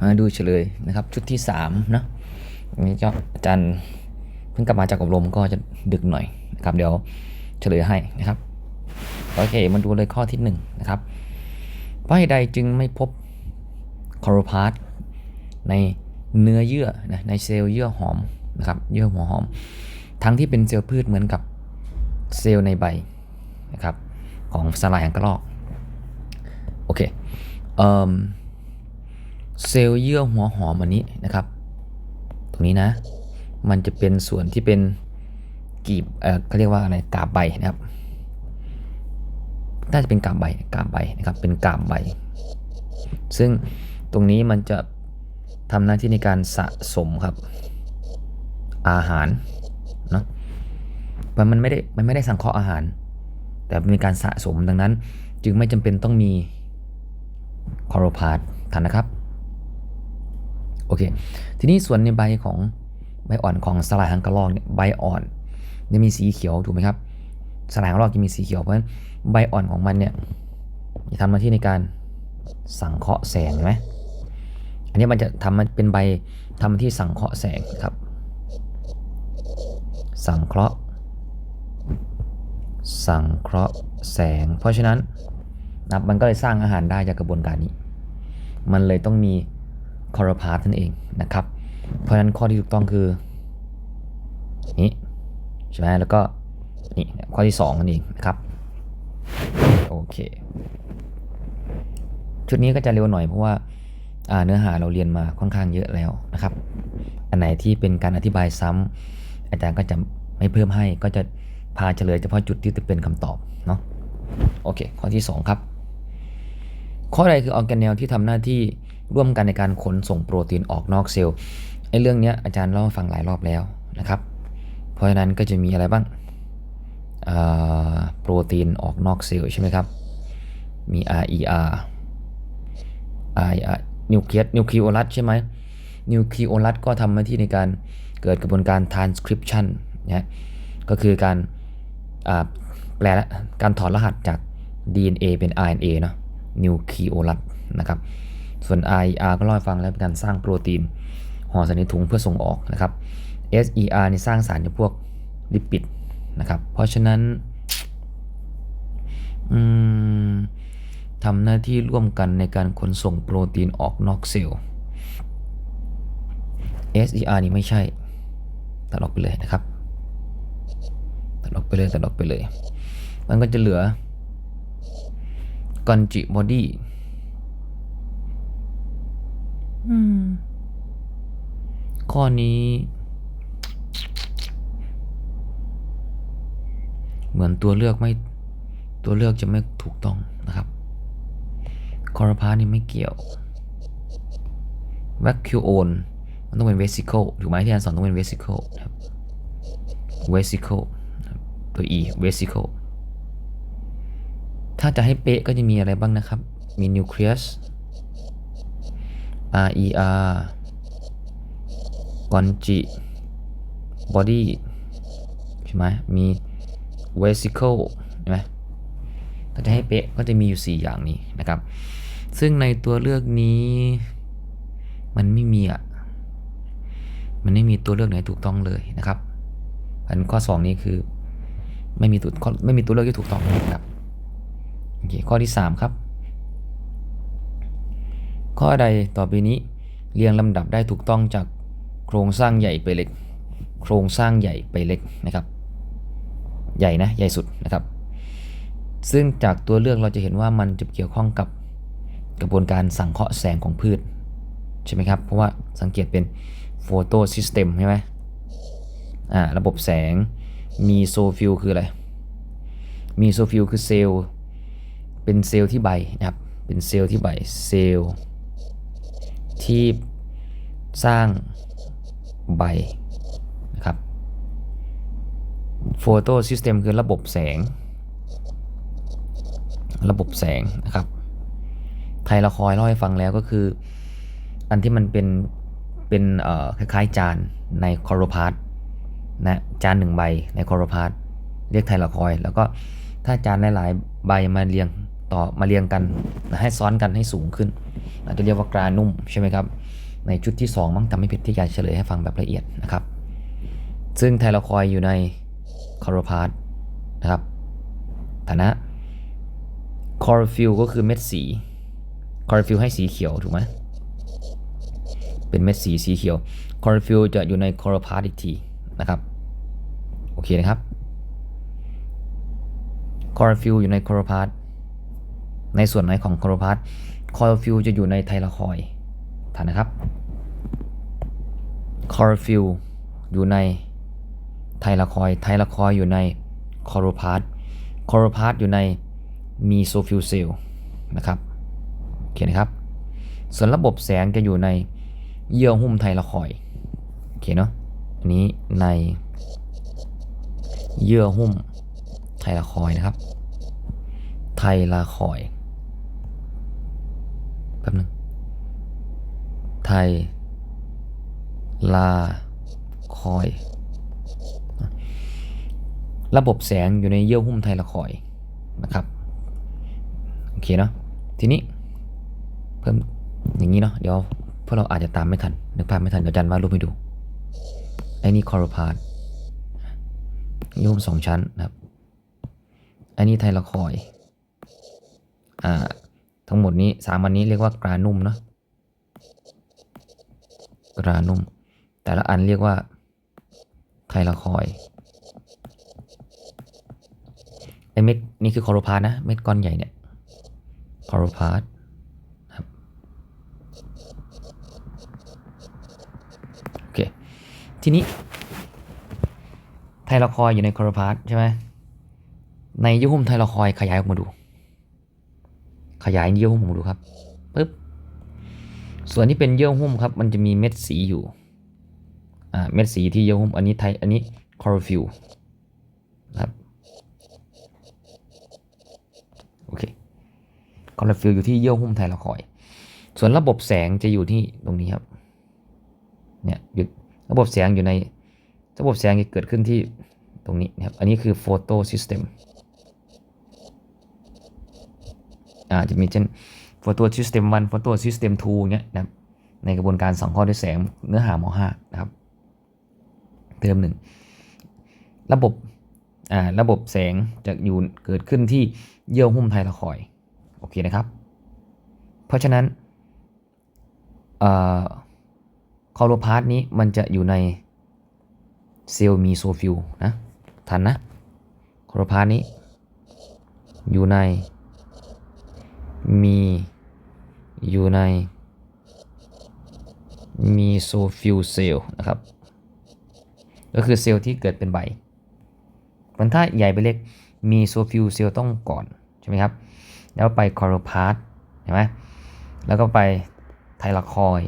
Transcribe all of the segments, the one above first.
มาดูเฉลยนะครับ ชุดที่3นะนี้ก็อาจารย์เพิ่งกลับมาจากอบรมก็จะดึกหน่อยนะครับ เดี๋ยวเฉลยให้นะครับโอเคมาดูเลยข้อที่ 1 นะครับเพราะใดจึงไม่พบคอโรพาสในเนื้อเยื่อนะในเซลล์เยื่อหอมนะครับเยื่อหัวหอม ทั้งที่เป็นเซลล์พืชเหมือนกับเซลล์ในใบนะครับของสลายหางกระรอกโอเคเอ่อ เซลล์เยื่อหัวหอมอันนี้นะครับ ตรงนี้นะ มันจะเป็นส่วนที่เป็นกีบเออเขาเรียกว่าอะไรกาบใบนะครับน่าจะเป็นกาบใบกาบใบนะครับ เป็นกาบใบ ซึ่งตรงนี้มันจะทำหน้าที่ในการสะสมครับ อาหารเนาะมันมันไม่ได้มันไม่ได้สังเคราะห์อาหาร แต่เป็นการสะสมดังนั้น จึงไม่จำเป็นต้องมีคอโรพาสทันนะครับ โอเค ทีนี้ส่วนในใบของใบอ่อนของสลายหางกระรอกเนี่ยใบอ่อนจะมีสีเขียวถูกไหมครับสลายหางกระรอกจะมีสีเขียวเพราะฉะนั้นใบอ่อนของมันเนี่ยจะทำหน้าที่ในการสังเคราะห์แสงเห็นไหมอันนี้มันจะทำมันเป็นใบทำหน้าที่สังเคราะห์แสงครับ สังเคราะห์ สังเคราะห์แสง เพราะฉะนั้นนะมันก็เลยสร้างอาหารได้จากกระบวนการนี้ มันเลยต้องมี คอร์พาสนั่นเองนะครับ เพราะฉะนั้นข้อที่ถูกต้องคือนี้ใช่ไหมแล้วก็นี่ข้อที่2นั่นเองนะครับโอเค ชุดนี้ก็จะเร็วหน่อยเพราะว่าาเนื้อหาเราเรียนมาค่อนข้างเยอะแล้วนะครับ อันไหนที่เป็นการอธิบายซ้ำอาจารย์ก็จะไม่เพิ่มให้ก็จะพาเฉลยเฉพาะจุดที่จะเป็นคำตอบเนาะโอเค ข้อที่ 2 ครับ ข้อใดคือออร์แกเนลที่ทำหน้าที่ ร่วมกันในการขนส่งโปรตีนออกนอกเซลล์ไอ้เรื่องนี้อาจารย์เล่าฟังหลายรอบแล้วนะครับ เพราะฉะนั้นก็จะมีอะไรบ้างโปรตีนออกนอกเซลล์ใช่ไหมครับ มี RER RER นิวเคลียสนิวคลีโอลัสใช่ไหมนิวคลีโอลัสก็ทำหน้าที่ในการเกิดกระบวนการ transcription นะก็คือการแปลละการถอดรหัสจาก DNA เป็น RNA เนาะนิวคลีโอลัสนะครับ ส่วน RER ก็เล่าให้ฟังแล้วเป็นการสร้างโปรตีนห่อใส่ในถุงเพื่อส่งออกนะครับ SER นี่สร้างสารในพวกลิปิดนะครับ เพราะฉะนั้นทำหน้าที่ร่วมกันในการขนส่งโปรตีนออกนอกเซลล์ SER นี่ไม่ใช่ตัดออกไปเลยนะครับตัดออกไปเลยตัดออกไปเลย มันก็จะเหลือ Golgi body อืม ข้อนี้ เหมือนตัวเลือกไม่ตัวเลือกจะไม่ถูกต้องนะครับคอร์พานี่ไม่เกี่ยว vacuole มันต้องเป็น vesicle ถูกไหมที่อาจารย์สอนต้องเป็น vesicle นะครับ vesicle นะคตัว e vesicle ถ้าจะให้เป๊ะก็จะมีอะไรบ้างนะครับ มี nucleus RER Golgi body ใช่ไหมมี vesicle ใช่ไหมถ้าจะให้เป๊ะก็จะมีอยู่ 4 อย่างนี้นะครับ ซึ่งในตัวเลือกนี้ มันไม่มีอะ มันไม่มีตัวเลือกไหนถูกต้องเลยนะครับ อันข้อ 2 นี้คือ ไม่มีตัวไม่มีตัวเลือกที่ถูกต้องนะครับ โอเค ข้อที่ 3 ครับ ข้อใดต่อไปนี้เรียงลำดับได้ถูกต้องจากโครงสร้างใหญ่ไปเล็ก โครงสร้างใหญ่ไปเล็กนะครับ ใหญ่นะใหญ่สุดนะครับ ซึ่งจากตัวเลือกเราจะเห็นว่ามันจะเกี่ยวข้องกับกระบวนการสังเคราะห์แสงของพืชใช่ไหมครับ เพราะว่าสังเกตเป็นโฟโตซิสเต็มใช่ไหมอ่าระบบแสงมีโซฟิลคืออะไรมีโซฟิลคือเซลล์เป็นเซลล์ที่ใบนะครับเป็นเซลล์ที่ใบเซลล์ ที่สร้างใบนะครับโฟโตซิสเต็มคือระบบแสง ระบบแสงนะครับ ไทยละคอยเล่าให้ฟังแล้วก็คือ อันที่มันเป็นเป็นคล้ายๆจานในคอโรพาร์ตนะจานหนึ่งใบในคอโรพาร์ตเรียกไทยละคอยแล้วก็ถ้าจานหลายๆใบมาเรียง ต่อมาเรียงกันให้ซ้อนกันให้สูงขึ้น อาจจะเรียกว่ากรานุ่มใช่ไหมครับ ในชุดที่ 2 มั้งทำไม่ผิดที่จะเฉลยให้ฟังแบบละเอียดนะครับ ซึ่งไทลคอยอยู่ในคอร์พาร์ตนะครับฐานะคอร์ฟิลก็คือเม็ดสีคอร์ฟิลให้สีเขียวถูกไหมเป็นเม็ดสีสีเขียวคอร์ฟิลจะอยู่ในคอร์พาร์ตอีกทีนะครับ โอเคนะครับคอร์ฟิลอยู่ในคอร์พาร์ต ในส่วนไหนของคอร์พาร์ตคอร์ฟิลจะอยู่ในไทลคอยฐานนะครับคอร์ฟิลอยู่ในไทลคอยไทลคอยอยู่ในคอร์พาร์ตคอร์พาร์ตอยู่ในมีโซฟิลเซลนะครับโอเคนนะครับ ส่วนระบบแสงจะอยู่ในเยื่อหุ้มไทลคอยโอเคเนาะอันนี้ในเยื่อหุ้มไทลคอยนะครับ ไทลาคอย แป๊บนึง ไทย ลา คอย ระบบแสงอยู่ในเยื่อหุ้มไทลาคอยนะครับ โอเคเนาะ ทีนี้ เพิ่มอย่างนี้เนาะ เดี๋ยวพวกเราอาจจะตามไม่ทัน นึกภาพไม่ทัน เดี๋ยวจันวาดรูปให้ดู ไอ้นี่คอร์พาร์ตเยื่อหุ้มสองชั้นนะครับ อันนี้ไทลาคอย อ่า ทั้งหมดนี้สามอันนี้เรียกว่ากรานุ่มเนาะกรานุ่ม แต่ละอันเรียกว่าไทลาคอยไอเม็ดนี่คือคอโรพาสนะ เม็ดก้อนใหญ่เนี่ยคอโรพาสครับโอเค ทีนี้ ไทลาคอยอยู่ในคอโรพาสใช่ไหมในยื่อหุ้มไทลาคอยขยายออกมาดู ขยายเยื่อหุ้มออกมาดูครับปึ๊บส่วนที่เป็นเยื่อหุ้มครับ มันจะมีเม็ดสีอยู่อ่าเม็ดสีที่เยื่อหุ้มอันนี้ไทอันนี้คอโรฟิลครับโอเคคอร์ฟิลอยู่ที่เยื่อหุ้มไทลาคอย ส่วนระบบแสงจะอยู่ที่ตรงนี้ครับเนี่ยอยู่ระบบแสงอยู่ในระบบแสงจะเกิดขึ้นที่ตรงนี้นะครับ อันนี้คือโฟโตซิสเต็ม อาจจะมีเช่นโฟโตซิสเต็ม1โฟโตซิสเต็ม2เงี้ยนะในกระบวนการสังเคราะห์ด้วยแสงเนื้อหาม5นะครับเทอมหนึ่งระบบอ่าระบบแสงจะอยู่เกิดขึ้นที่เยื่อหุ้มไทลาคอยโอเคนะครับ เพราะฉะนั้นคอโลพาร์ตนี้มันจะอยู่ในเซลล์มีโซฟิลนะทันนะคอโลพาร์ตนี้อยู่ใน มีอยู่ในมีโซฟิลเซลนะครับ ก็คือเซลล์ที่เกิดเป็นใบมันถ้าใหญ่ไปเล็กมีโซฟิลเซลล์ต้องก่อน ใช่ไหมครับ แล้วไปคอโรพาร์ตเห็นไหมแล้วก็ไปไทลาคอย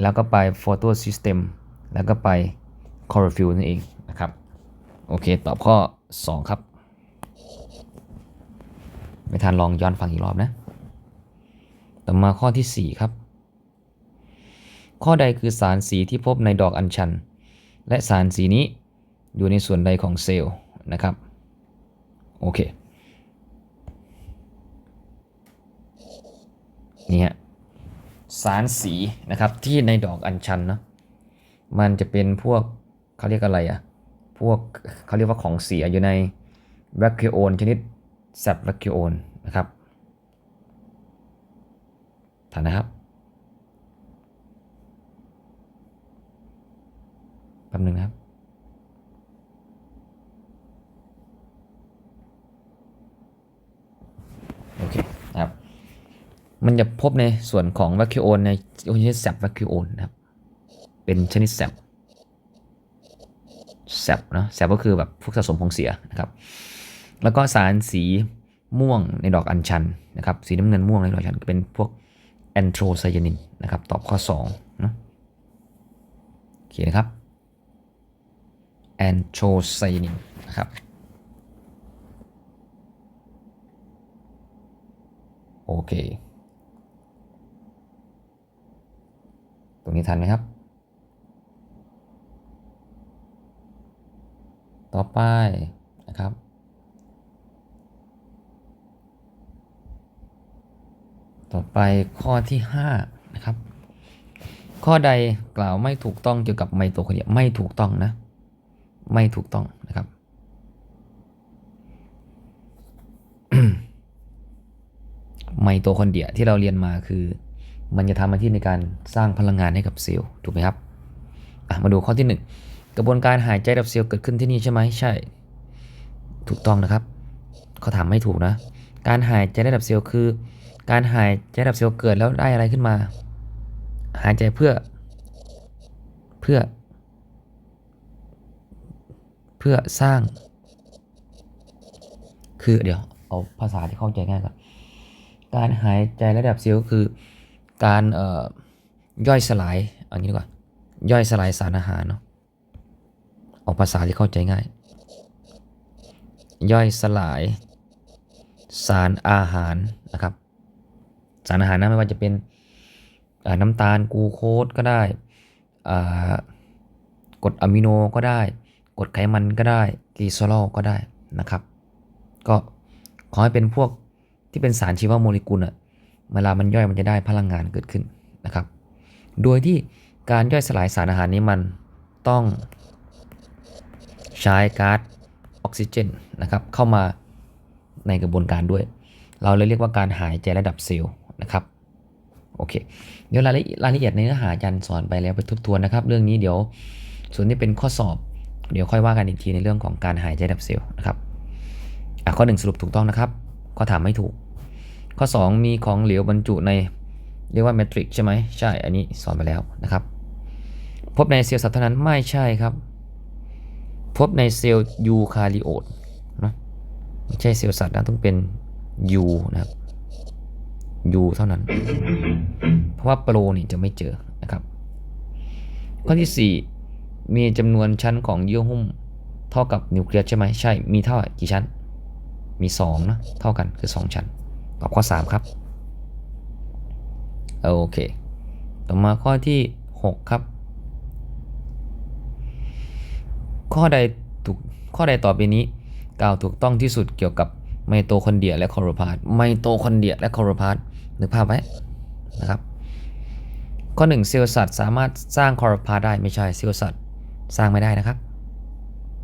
แล้วก็ไปโฟโตซิสเต็มแล้วก็ไปคอโรฟิลนั่นเองนะครับ โอเค ตอบข้อ 2 ครับ ไม่ทันลองย้อนฟังอีกรอบนะ ต่อมาข้อที่ 4 ครับ ข้อใดคือสารสีที่พบในดอกอัญชัน และสารสีนี้อยู่ในส่วนใดของเซลล์นะครับ โอเค นี่ฮะ สารสีนะครับที่ในดอกอัญชันเนาะ มันจะเป็นพวกเขาเรียกอะไรอะพวกเขาเรียกว่าของเสียอยู่ในแวคคิโอนชนิดแซบแวคคิโอนนะครับ ฐานนะครับแป๊บนึงนะครับโอเคครับ มันจะพบในส่วนของวัคคิโอนในชนิดแซบวัคคิโอนนะครับ เป็นชนิดแซบแซบนะแซบก็คือแบบพวกสะสมของเสียนะครับ แล้วก็สารสีม่วงในดอกอัญชันนะครับ สีน้ำเงินม่วงในดอกอัญชันเป็นพวก แอนโทรไซยานินนะครับ ตอบข้อ2นะโอเคนะครับแอนโทรไซยานินนะครับโอเค ตรงนี้ทันไหมครับ ต่อไปนะครับ ส ต่อไปข้อที่5นะครับ ข้อใดกล่าวไม่ถูกต้องเกี่ยวกับไมโตคอนเดรียไม่ถูกต้องนะ ไม่ถูกต้องนะครับไมโตคอนเดรียที่เราเรียนมาคือ มันจะทำหน้าที่ในการสร้างพลังงานให้กับเซลล์ถูกไหมครับมาดูข้อที่ 1 กระบวนการหายใจดับเซลล์เกิดขึ้นที่นี่ใช่ไหมใช่ ถูกต้องนะครับเขาถามไม่ถูกนะ การหายใจระดับเซลล์คือ การหายใจระดับเซลล์เกิดแล้วได้อะไรขึ้นมา หายใจเพื่อ เพื่อ เพื่อสร้าง คือเดี๋ยวเอาภาษาที่เข้าใจง่ายก่อนการหายใจระดับเซลล์คือการเอ่อย่อยสลายเอันนี้ดีกว่าย่อยสลายสารอาหารเนาะเอาภาษาที่เข้าใจง่าย ย่อยสลายสารอาหารนะครับ สารอาหารนะไม่ว่าจะเป็นน้ำตาลกูโคสก็ได้กรดอะมิโนก็ได้กรดไขมันก็ได้กลีเซอลก็ได้นะครับ ก็ขอให้เป็นพวกที่เป็นสารชีวโมเลกุลอะเวลามันย่อยมันจะได้พลังงานเกิดขึ้นนะครับ โดยที่การย่อยสลายสารอาหารนี้มันต้องใช้ก๊าซออกซิเจนนะครับเข้ามาในกระบวนการด้วย เราเลยเรียกว่าการหายใจระดับเซลล์ นะครับโอเคเดี๋ยวรายละเอียดในเนื้อหาอาจารย์สอนไปแล้วไปทบทวนนะครับ เรื่องนี้เดี๋ยวส่วนที่เป็นข้อสอบ เดี๋ยวค่อยว่ากันอีกทีในเรื่องของการหายใจดับเซลล์นะครับข้อหนึ่งสรุปถูกต้องนะครับ ข้อถามไม่ถูก ข้อ 2 มีของเหลวบรรจุในเรียกว่าเมทริกใช่ไหมใช่ อันนี้สอนไปแล้วนะครับ พบในเซลล์สัตว์เท่านั้นไม่ใช่ครับ พบในเซลล์ยูคาริโอตนะไม่ใช่เซลล์สัตว์นะต้องเป็นยูนะครับ ยูเท่านั้น เพราะว่าโปรนี่จะไม่เจอนะครับ ข้อที่ 4 มีจำนวนชั้นของเยื่อหุ้มเท่ากับนิวเคลียสใช่ไหมใช่ มีเท่ากี่ชั้น มี2นะเท่ากันคือ 2 ชั้น ตอบข้อ 3 ครับโอเค ต่อมาข้อที่ 6 ครับ ข้อใดถูกข้อใดต่อไปนี้กล่าวถูกต้องที่สุดเกี่ยวกับไมโตคอนเดียและคลอโรพาสไมโตคอนเดียและคลอโรพาส นึกภาพไว้นะครับ ข้อ 1 เซลล์สัตว์สามารถสร้างคอโรพาได้ไม่ใช่เซลล์สัตว์สร้างไม่ได้นะครับ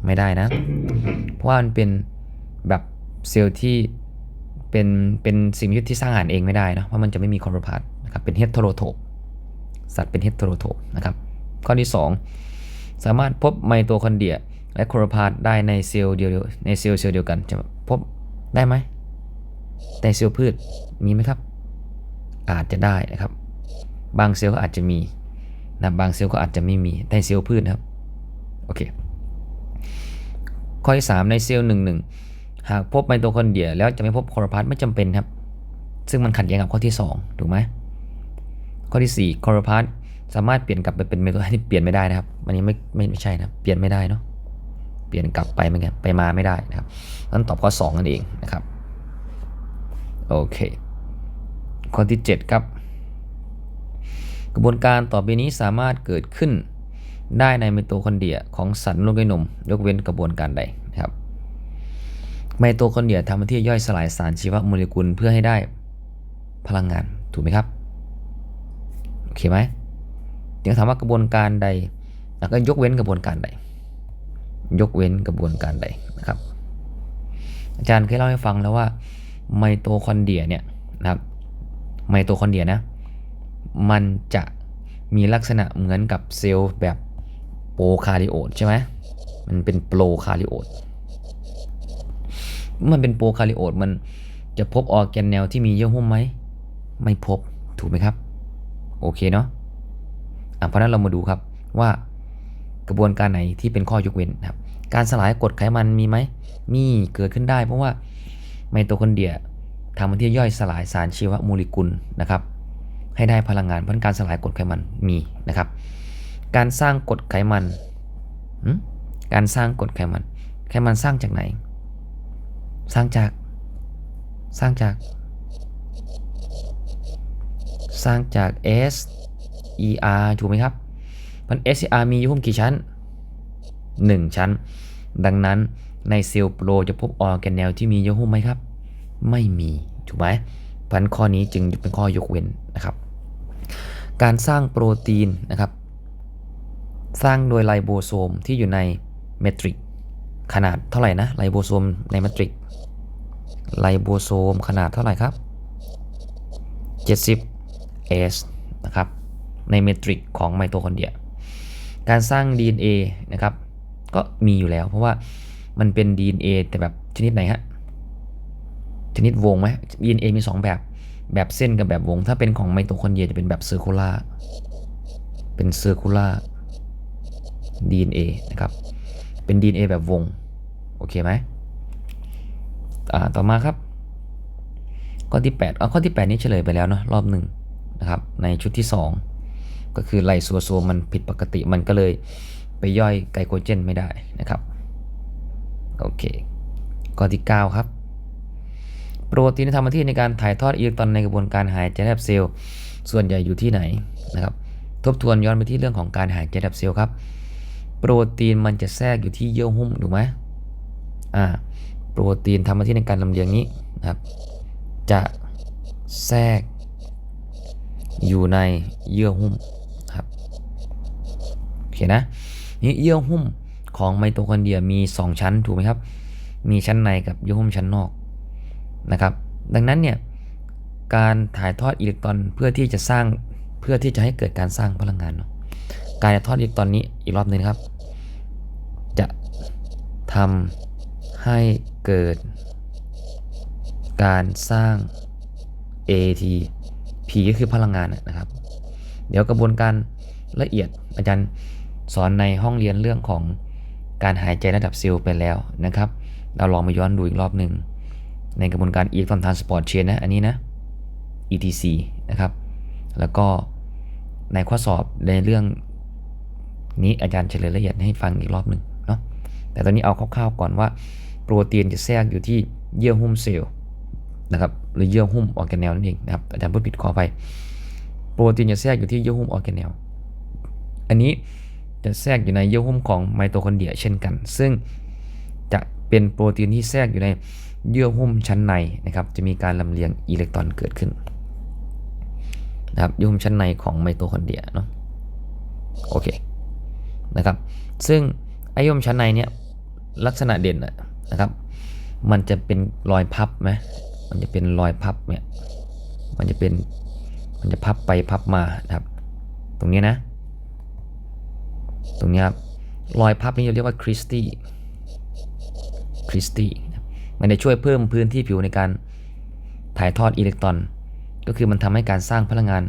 ไม่ได้นะ เพราะว่ามันเป็นแบบเซลล์ที่เป็นเป็นสิ่งมีชีวิตที่สร้างอาหารเองไม่ได้เนะเพราะมันจะไม่มีคอโรพาสต์นะครับเป็นเฮตโรโทปสัตว์เป็นเฮตโรโทปนะครับข้อที่ 2 สามารถพบไมโตคอนเดรียและโครพาสต์ได้ในเซลล์เดียวในเซลล์เซลล์เดียวกันจะพบได้ไหมแต่เซลล์พืชมีไหมครับ อาจจะได้นะครับ บางเซลล์ก็อาจจะมีนะบางเซลล์ก็อาจจะไม่มีแต่เซลล์พืชนะครับโอเคข้อที่3ในเซลล์หนึ่งหนึ่งหากพบไมโตคอนเดรียแล้วจะไม่พบโครพาสไม่จำเป็นครับ ซึ่งมันขัดแย้งกับข้อที่ 2 ถูกไหมข้อที่ 4 โครพาสสามารถเปลี่ยนกลับไปเป็นไมโตคอนเดียเปลี่ยนไม่ได้นะครับอันนี้ไม่ไม่ไม่ใช่นะเปลี่ยนไม่ได้เนาะเปลี่ยนกลับไปเหมือนกันไปมาไม่ได้นะครับนั้นตอบข้อ2นั่นเองนะครับโอเค ข้อที่ 7 ครับ กระบวนการต่อไปนี้สามารถเกิดขึ้นได้ในไมโตคอนเดรียของสัตว์ลูกด้วยนมยกเว้นกระบวนการใดนะครับไมโตคอนเดรียทำหน้าที่ย่อยสลายสารชีวโมเลกุลเพื่อให้ได้พลังงานถูกไหมครับโอเคไหมถึงถามว่ากระบวนการใดแล้วก็ยกเว้นกระบวนการใด ยกเว้นกระบวนการใดนะครับ อาจารย์เคยเล่าให้ฟังแล้วว่าไมโตคอนเดรียเนี่ยนะครับ ไมโตคอนเดรียนะ มันจะมีลักษณะเหมือนกับเซลล์แบบโปรคาริโอตใช่ไหมมันเป็นโปรคาริโอตมันเป็นโปรคาริโอตมันจะพบออแกนเนลที่มีเยื่อหุ้มไหม ไม่พบถูกไหมครับ โอเคเนาะอะเพราะนั้นเรามาดูครับว่ากระบวนการไหนที่เป็นข้อยกเว้นครับ การสลายกรดไขมันมีไหม มีเกิดขึ้นได้เพราะว่าไมโตคอนเดรีย ทำหน้าที่ย่อยสลายสารชีวโมเลกุลนะครับ ให้ได้พลังงานเพราะการสลายกรดไขมันมีนะครับ การสร้างกรดไขมัน การสร้างกรดไขมัน ไขมันสร้างจากไหน สร้างจาก สร้างจาก สร้างจาก S E R ถูกไหมครับมัน S E R มีอยู่หุ้มกี่ชั้น 1 ชั้น ดังนั้นในเซลล์โปรจะพบออร์แกนเนลที่มีเยื่อหุ้มไหมครับ ไม่มีถูกไหมพันข้อนี้จึงเป็นข้อยกเว้นนะครับ การสร้างโปรตีนนะครับ สร้างโดยไลโบโซมที่อยู่ในเมตริกขนาดเท่าไหร่นะไลโบโซมในเมตริกไลโบโซมขนาดเท่าไหร่ครับ 70 S นะครับ ในเมตริกของไมโตคอนเดรีย การสร้าง DNA นะครับ ก็มีอยู่แล้วเพราะว่ามันเป็น DNA แต่แบบชนิดไหนฮะ ชนิดวงไหม DNA มี 2 แบบ แบบเส้นกับแบบวง ถ้าเป็นของไมโตคอนเดรียจะเป็นแบบเซอร์คูลาเป็นเซอร์คูลา DNA นะครับ เป็น DNA แบบวง โอเคไหมอ่าต่อมาครับ ข้อที่8เอาข้อที่ 8 นี้เฉลยไปแล้วเนาะรอบหนึ่งนะครับ ในชุดที่ 2 ก็คือไลโซโซมมันผิดปกติมันก็เลยไปย่อยไกลโคเจนไม่ได้นะครับ โอเค ข้อที่ 9 ครับ โปรตีนทำหน้าที่ในการถ่ายทอดอิเล็กตรอนในกระบวนการหายใจแบบเซลล์ส่วนใหญ่อยู่ที่ไหนนะครับ ทบทวนย้อนไปที่เรื่องของการหายใจแบบเซลล์ครับ โปรตีนมันจะแทรกอยู่ที่เยื่อหุ้มถูกไหมอ่าโปรตีนทำหน้าที่ในการลำเลียงนี้นะครับ จะแทรกอยู่ในเยื่อหุ้มครับโอเคนะนี่เยื่อหุ้มของไมโตคอนเดรียมี 2 ชั้นถูกไหมครับ มีชั้นในกับเยื่อหุ้มชั้นนอก นะครับ ดังนั้นเนี่ยการถ่ายทอดอิเล็กตรอนเพื่อที่จะสร้างเพื่อที่จะให้เกิดการสร้างพลังงานเนาะการถ่ายทอดอิเล็กตรอนนี้อีกรอบหนึ่งครับ จะทำให้เกิด การสร้าง ATP ก็คือพลังงานนะครับ เดี๋ยวกระบวนการละเอียดอาจารย์สอนในห้องเรียนเรื่องของการหายใจระดับเซลล์ไปแล้วนะครับ เราลองมาย้อนดูอีกรอบหนึ่ง ในกระบวนการ Electron Transport Chain นะ อันนี้นะ ETC นะครับ แล้วก็ในข้อสอบในเรื่องนี้อาจารย์เฉลยละเอียดให้ฟังอีกรอบหนึ่งเนาะ แต่ตอนนี้เอาคร่าวๆก่อนว่า โปรตีนจะแทรกอยู่ที่เยื่อหุ้มเซลล์นะครับ หรือเยื่อหุ้มออร์แกเนลนั่นเองนะครับ อาจารย์พูดผิดขอไป โปรตีนจะแทรกอยู่ที่เยื่อหุ้มออร์แกเนล อันนี้จะแทรกอยู่ในเยื่อหุ้มของไมโตคอนเดรียเช่นกัน ซึ่ง เป็นโปรตีนที่แทรกอยู่ในเยื่อหุ้มชั้นในนะครับ จะมีการลำเลียงอิเล็กตรอนเกิดขึ้นนะครับเยื่อหุ้มชั้นในของไมโตคอนเดรียเนาะโอเคนะครับ ซึ่งไอเยื่อหุ้มชั้นในเนี่ยลักษณะเด่นนะครับ มันจะเป็นรอยพับไหมมันจะเป็นรอยพับเนี่ย มันจะเป็น มันจะพับไปพับมานะครับ ตรงนี้นะ ตรงนี้ครับ รอยพับนี้เราเรียกว่าคริสตี้ คริสตี้มันจะช่วยเพิ่มพื้นที่ผิวในการถ่ายทอดอิเล็กตรอน ก็คือมันทำให้การสร้างพลังงาน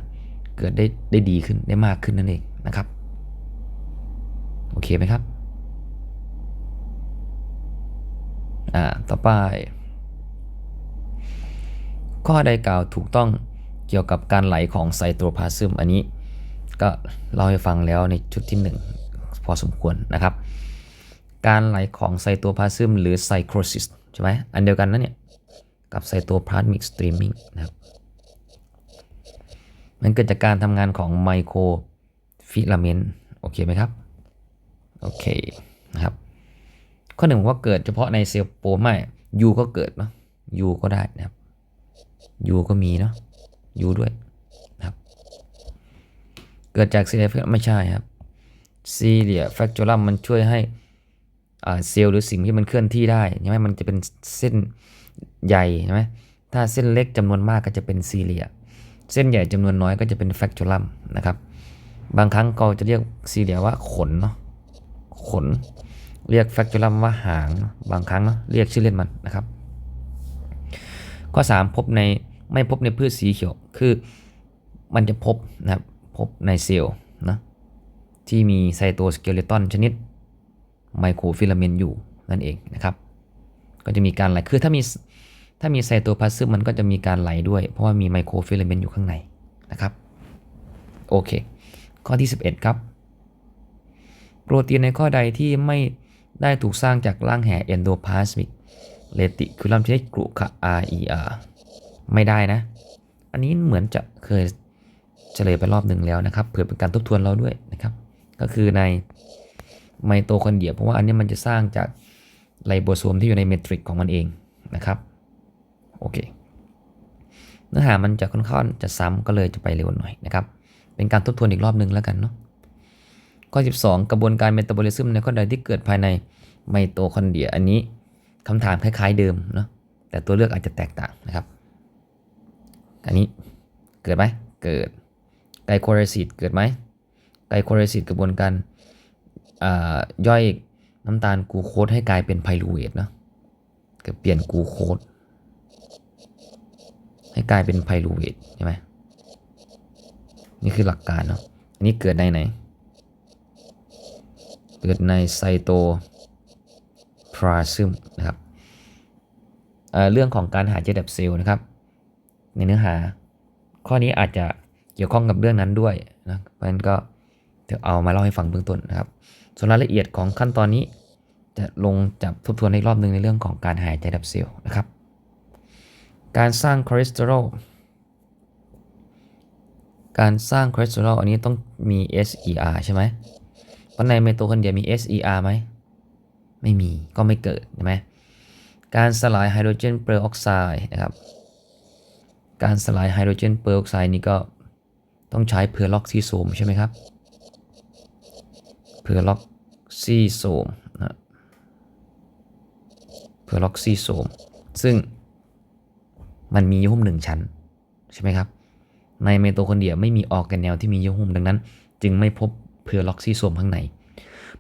เกิดได้ได้ดีขึ้นได้มากขึ้นนั่นเองนะครับ โอเคไหมครับ อ่า ต่อไป ข้อใดกล่าวถูกต้องเกี่ยวกับการไหลของไซโตพลาซึมอันนี้ ก็เล่าให้ฟังแล้วในชุดที่ 1 พอสมควรนะครับ การไหลของไซโตพลาซึมหรือไซโครซิสใช่ไหมอันเดียวกันนะเนี่ย กับไซโตพลาสมิกสตรีมมิ่งนะครับ มันเกิดจากการทำงานของไมโครฟิลาเมนต์โอเคไหมครับ โอเคนะครับ ข้อหนึ่งว่าเกิดเฉพาะในเซลล์โปรไม่ยูก็เกิดเนาะยูก็ได้นะครับยูก็มีเนาะยูด้วยนะครับ เกิดจากซีเรียไม่ใช่ครับซีเรียแฟกจูลัมมันช่วยให้ เซลล์หรือสิ่งที่มันเคลื่อนที่ได้ใช่ไหมมันจะเป็นเส้นใหญ่ใช่ไหมถ้าเส้นเล็กจำนวนมากก็จะเป็นซีเรีย เส้นใหญ่จำนวนน้อยก็จะเป็นแฟกจูลัมนะครับ บางครั้งเราจะเรียกซีเรียว่าขนเนาะขน เรียกแฟกจูลัมว่าหาง บางครั้งเนาะเรียกชื่อเล่นมันนะครับ ข้อ 3 พบในไม่พบในพืชสีเขียว คือมันจะพบนะครับพบในเซลล์นะที่มีไซโตสเกเลตันชนิด ไมโครฟิลาเมนต์อยู่นั่นเองนะครับ ก็จะมีการไหล คือถ้ามีถ้ามีไซโตพลาซึมมันก็จะมีการไหลด้วย เพราะว่ามีไมโครฟิลาเมนต์อยู่ข้างในนะครับ โอเค ข้อที่ 11 ครับ โปรตีนในข้อใดที่ไม่ได้ถูกสร้างจากร่างแห่เอนโดพลาสมิกเลติคือลำชนิดกรุขะ RER ไม่ได้นะ อันนี้เหมือนจะเคยเฉลยไปรอบหนึ่งแล้วนะครับ เผื่อเป็นการทบทวนเราด้วยนะครับ ก็คือใน ไมโตคอนเดรียเพราะว่าอันนี้มันจะสร้างจากไลโบโซมที่อยู่ในเมตริกของมันเองนะครับโอเคเนื้อหามันจะค่อนข้างจะซ้ำก็เลยจะไปเร็วหน่อยนะครับ เป็นการทบทวนอีกรอบหนึ่งแล้วกันเนาะข้อ 12 กระบวนการเมตาบอลิซึมในข้อใดที่เกิดภายในไมโตคอนเดรีย อันนี้คำถามคล้าย ๆเดิมเนาะแต่ตัวเลือกอาจจะแตกต่างนะครับ อันนี้เกิดไหมเกิดไกโคไลซิสเกิดไหมไกโคไลซิสกระบวนการ ย่อยน้ำตาลกูโคสให้กลายเป็นไพรูเวทเนาะก็เปลี่ยนกูโคสให้กลายเป็นไพรูเวทใช่ไหมนี่คือหลักการเนาะอันนี้เกิดในไหน เกิดในไซโตพลาซึมนะครับเเรื่องของการหาเจดับเซลล์นะครับ ในเนื้อหา ข้อนี้อาจจะเกี่ยวข้องกับเรื่องนั้นด้วยนะเพราะฉะนั้นก็เดี๋ยวเอามาเล่าให้ฟังเบื้องต้นนะครับ ส่วนรายละเอียดของขั้นตอนนี้ จะลงจับทบทวนในรอบหนึ่งในเรื่องของการหายใจดับเซลล์นะครับ การสร้างคอเลสเตอรอลการสร้างคอเลสเตอรอลอันนี้ต้องมี SER ใช่ไหมเพราะในไมโตคอนเดียมี SER ไหม ไม่มีก็ไม่เกิดใช่ไหมการสลายไฮโดรเจนเปอร์ออกไซด์นะครับ การสลายไฮโดรเจนเปอร์ออกไซด์นี่ก็ต้องใช้เพอร์ล็อกซิโซมใช่ไหมครับเพอร์ล็อก ซิโซมนะเพอร์ล็อกซิโซมซึ่งมันมียี่หุ้มหนึ่งชั้น ใช่ไหมครับ ในไมโตคอนเดียไม่มีออกแกนแนลที่มียี่หุ้มดังนั้น จึงไม่พบเพอร์ล็อกซิโซมข้างใน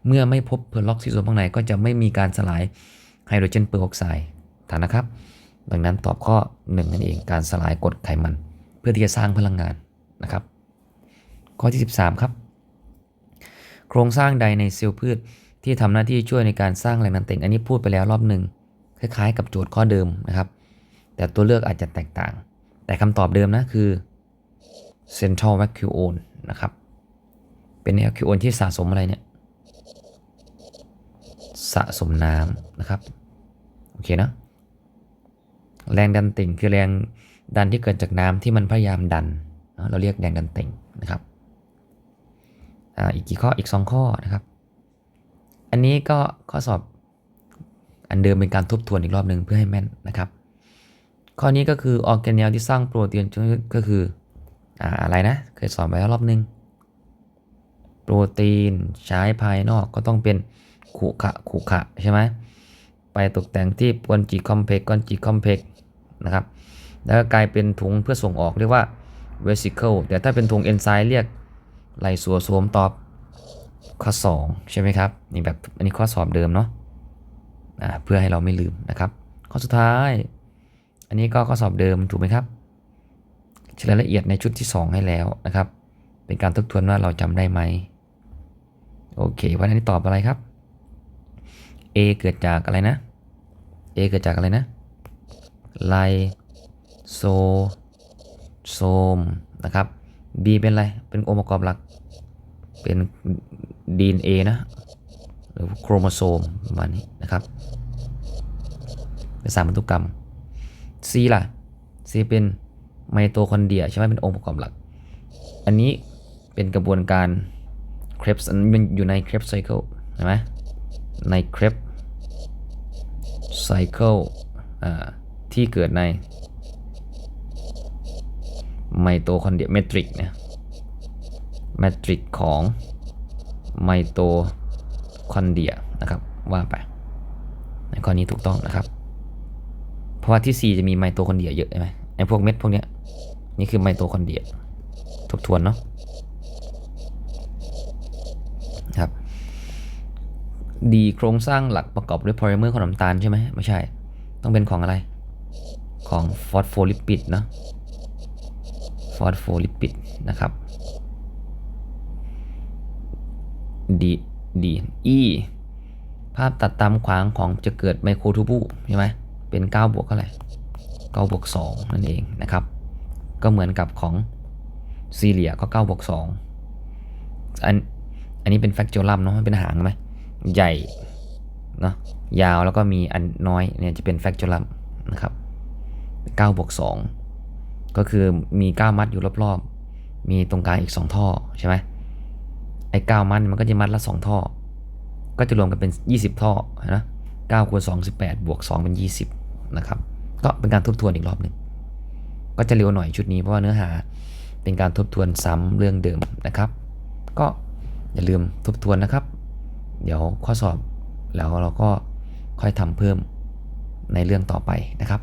เมื่อไม่พบเพอร์ล็อกซิโซมข้างในก็จะไม่มีการสลายไฮโดรเจนเปอร์ออกไซด์ฐานนะครับ ดังนั้นตอบข้อ 1 นั่นเองการสลายกรดไขมัน เพื่อที่จะสร้างพลังงานนะครับ ข้อที่ 13 ครับ โครงสร้างใดในเซลล์พืชที่ทำหน้าที่ช่วยในการสร้างแรงดันเต็งอันนี้พูดไปแล้วรอบหนึ่งคล้ายๆ กับโจทย์ข้อเดิมนะครับ แต่ตัวเลือกอาจจะแตกต่าง แต่คำตอบเดิมนะคือ central vacuole นะครับ เป็น vacuole ที่สะสมอะไรเนี่ยสะสมน้ำนะครับ โอเคนะ แรงดันติ่งคือแรงดันที่เกิดจากน้ำที่มันพยายามดันเนอะเราเรียกแรงดันติ่งนะครับ อีกกี่ข้ออีก 2 ข้อนะครับ อันนี้ก็ข้อสอบอันเดิมเป็นการทบทวนอีกรอบหนึ่งเพื่อให้แม่นนะครับ ข้อนี้ก็คือออร์แกเนลที่สร้างโปรตีนก็คืออ่าอะไรนะ เคยสอนไปแล้วรอบหนึ่งโปรตีนใช้ภายนอกก็ต้องเป็นขุขะขุขะใช่ไหมไปตกแต่งที่กอนจีคอมเพกกอนจีคอมเพกนะครับ แล้วก็กลายเป็นถุงเพื่อส่งออกเรียกว่า vesicle แต่ถ้าเป็นถุงเอนไซม์เรียก ไลโซโซมตอบข้อ 2 ใช่ไหมครับ นี่แบบอันนี้ข้อสอบเดิมเนาะอ่าเพื่อให้เราไม่ลืมนะครับ ข้อสุดท้าย อันนี้ก็ข้อสอบเดิมถูกไหมครับเฉลยละเอียดในชุดที่ 2 ให้แล้วนะครับ เป็นการทบทวนว่าเราจำได้ไหมโอเควันนี้ตอบอะไรครับ A เกิดจากอะไรนะ A เกิดจากอะไรนะไลโซโซมนะครับ B เป็นอะไร เป็นองค์ประกอบหลัก เป็น DNA นะ หรือโครโมโซมประมาณนี้นะครับ เป็นสารพันธุกรรม C ล่ะ C เป็นไมโตคอนเดรียใช่ไหมเป็นองค์ประกอบหลัก อันนี้เป็นกระบวนการ Krebs อันนี้มันอยู่ใน Krebs cycle ใช่ไหมใน Krebs cycle ที่เกิดในไมโตคอนเดรียเมตริกเนี่ย เมตริกของไมโตคอนเดียนะครับว่าไปในข้อนี้ถูกต้องนะครับ เพราะว่าที่ 4 จะมีไมโตคอนเดียเยอะใช่ไหมไอ้พวกเม็ดพวกเนี้ยนี่คือไมโตคอนเดียทบทวนเนาะครับดีโครงสร้างหลักประกอบด้วยโพลิเมอร์ของน้ำตาลใช่ไหมไม่ใช่ ต้องเป็นของอะไร ของฟอสโฟลิปิดนะฟอสโฟลิปิดนะครับ ดีดีอีภาพตัดตามขวางของจะเกิดไมโครทูบูใช่ไหมเป็น 9 บวกเท่าไหร่9บวก2นั่นเองนะครับ ก็เหมือนกับของซีเรียก็9บวก2อันอันนี้เป็นแฟกจูลัมเนาะมันเป็นหางไหมใหญ่เนาะยาวแล้วก็มีอันน้อยเนี่ยจะเป็นแฟกจูลัมนะครับ9บวก2ก็คือมี 9 มัดอยู่รอบๆ มีตรงกลางอีก 2 ท่อใช่ไหม ไอ้9มัดมันก็จะมัดละ2ท่อ ก็จะรวมกันเป็น20ท่อนะ9คูณ2 18บวก2เป็น20นะครับ ก็เป็นการทบทวนอีกรอบหนึ่ง ก็จะเร็วหน่อยชุดนี้เพราะว่าเนื้อหาเป็นการทบทวนซ้ำเรื่องเดิมนะครับ ก็อย่าลืมทบทวนนะครับ เดี๋ยวข้อสอบแล้วเราก็ค่อยทำเพิ่มในเรื่องต่อไปนะครับ